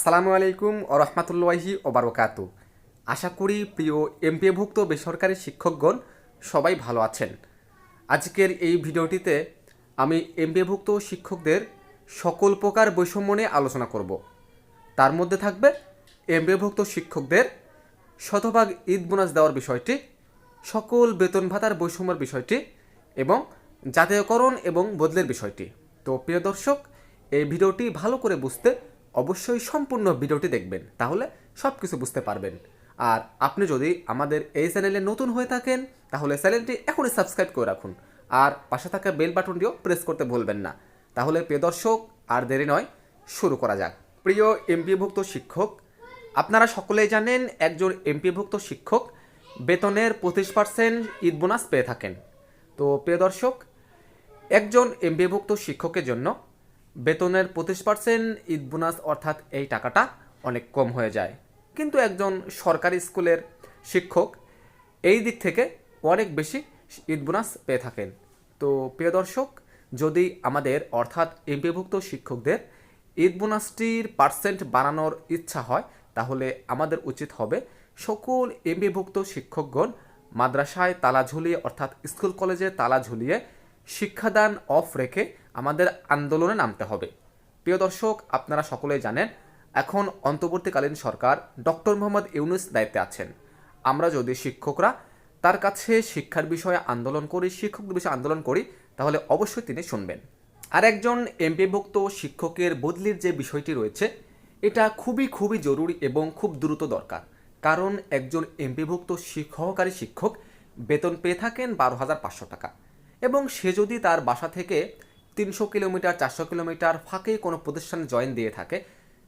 আসসালামু আলাইকুম ও রহমতুল্লাহি ওবরকাত আশা করি প্রিয় এমপিএভুক্ত বেসরকারি শিক্ষকগণ সবাই ভালো আছেন। আজকের এই ভিডিওটিতে আমি এমপিএভুক্ত শিক্ষকদের সকল প্রকার বৈষম্য নিয়ে আলোচনা করব। তার মধ্যে থাকবে এমপিএভুক্ত শিক্ষকদের শতভাগ ঈদ বোনাস দেওয়ার বিষয়টি, সকল বেতন ভাতার বৈষম্যের বিষয়টি এবং জাতীয়করণ এবং বদলের বিষয়টি। তো প্রিয় দর্শক, এই ভিডিওটি ভালো করে বুঝতে অবশ্যই সম্পূর্ণ ভিডিওটি দেখবেন, তাহলে সব কিছু বুঝতে পারবেন। আর আপনি যদি আমাদের এই চ্যানেলে নতুন হয়ে থাকেন, তাহলে চ্যানেলটি এখনই সাবস্ক্রাইব করে রাখুন। আর পাশে থাকা বেল বাটনটিও প্রেস করতে ভুলবেন না। তাহলে প্রিয় দর্শক, আর দেরি নয়, শুরু করা যাক। প্রিয় এমপিভুক্ত শিক্ষক, আপনারা সকলেই জানেন একজন এমপিভুক্ত শিক্ষক বেতনের পঁচিশ পার্সেন্ট ঈদ বোনাস পেয়ে থাকেন। তো প্রিয় দর্শক, একজন এমবিভুক্ত শিক্ষকের জন্য বেতনের পঁচিশ পার্সেন্ট ঈদ বোনাস অর্থাৎ এই টাকাটা অনেক কম হয়ে যায়। কিন্তু একজন সরকারি স্কুলের শিক্ষক এই দিক থেকে অনেক বেশি ঈদ বোনাস পেয়ে থাকেন। তো প্রিয় দর্শক, যদি আমাদের অর্থাৎ এমপিভুক্ত শিক্ষকদের ঈদ বোনাসটির পার্সেন্ট বাড়ানোর ইচ্ছা হয়, তাহলে আমাদের উচিত হবে সকল এমপিভুক্ত শিক্ষকগণ মাদ্রাসায় তালা ঝুলিয়ে অর্থাৎ স্কুল কলেজে তালা ঝুলিয়ে শিক্ষাদান অফ রেখে আমাদের আন্দোলনে নামতে হবে। প্রিয় দর্শক, আপনারা সকলেই জানেন, এখন অন্তর্বর্তীকালীন সরকার ডক্টর মোহাম্মদ ইউনুস দায়িত্বে আছেন। আমরা যদি শিক্ষকরা তার কাছে শিক্ষার বিষয়ে আন্দোলন করি, শিক্ষকদের বিষয়ে আন্দোলন করি, তাহলে অবশ্যই তিনি শুনবেন। আর একজন এমপিভুক্ত শিক্ষকের বদলির যে বিষয়টি রয়েছে, এটা খুবই খুবই জরুরি এবং খুব দ্রুত দরকার। কারণ একজন এমপিভুক্ত সহকারী শিক্ষক বেতন পেয়ে থাকেন বারো হাজার পাঁচশো টাকা। এবং সে যদি তার বাসা থেকে তিনশো কিলোমিটার, চারশো কিলোমিটার ফাঁকে কোনো প্রতিষ্ঠানে জয়েন দিয়ে থাকে,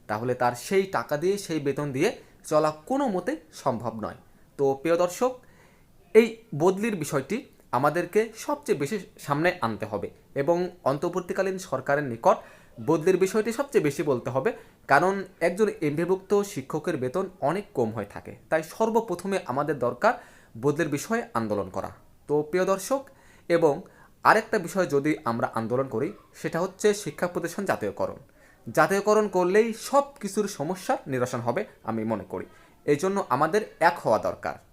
তাহলে তার সেই টাকা দিয়ে, সেই বেতন দিয়ে চলা কোনো মতে সম্ভব নয়। তো প্রিয় দর্শক, এই বদলির বিষয়টি আমাদেরকে সবচেয়ে বেশি সামনে আনতে হবে এবং অন্তর্বর্তীকালীন সরকারের নিকট বদলির বিষয়টি সবচেয়ে বেশি বলতে হবে। কারণ একজন এমপিভুক্ত শিক্ষকের বেতন অনেক কম হয়ে থাকে। তাই সর্বপ্রথমে আমাদের দরকার বদলির বিষয়ে আন্দোলন করা। তো প্রিয় দর্শক এবং আরেকটা বিষয় যদি আমরা আন্দোলন করি, সেটা হচ্ছে শিক্ষা প্রতিষ্ঠান জাতীয়করণ। জাতীয়করণ করলেই সব কিছুর সমস্যা নিরসন হবে, আমি মনে করি। এই জন্য আমাদের এক হওয়া দরকার।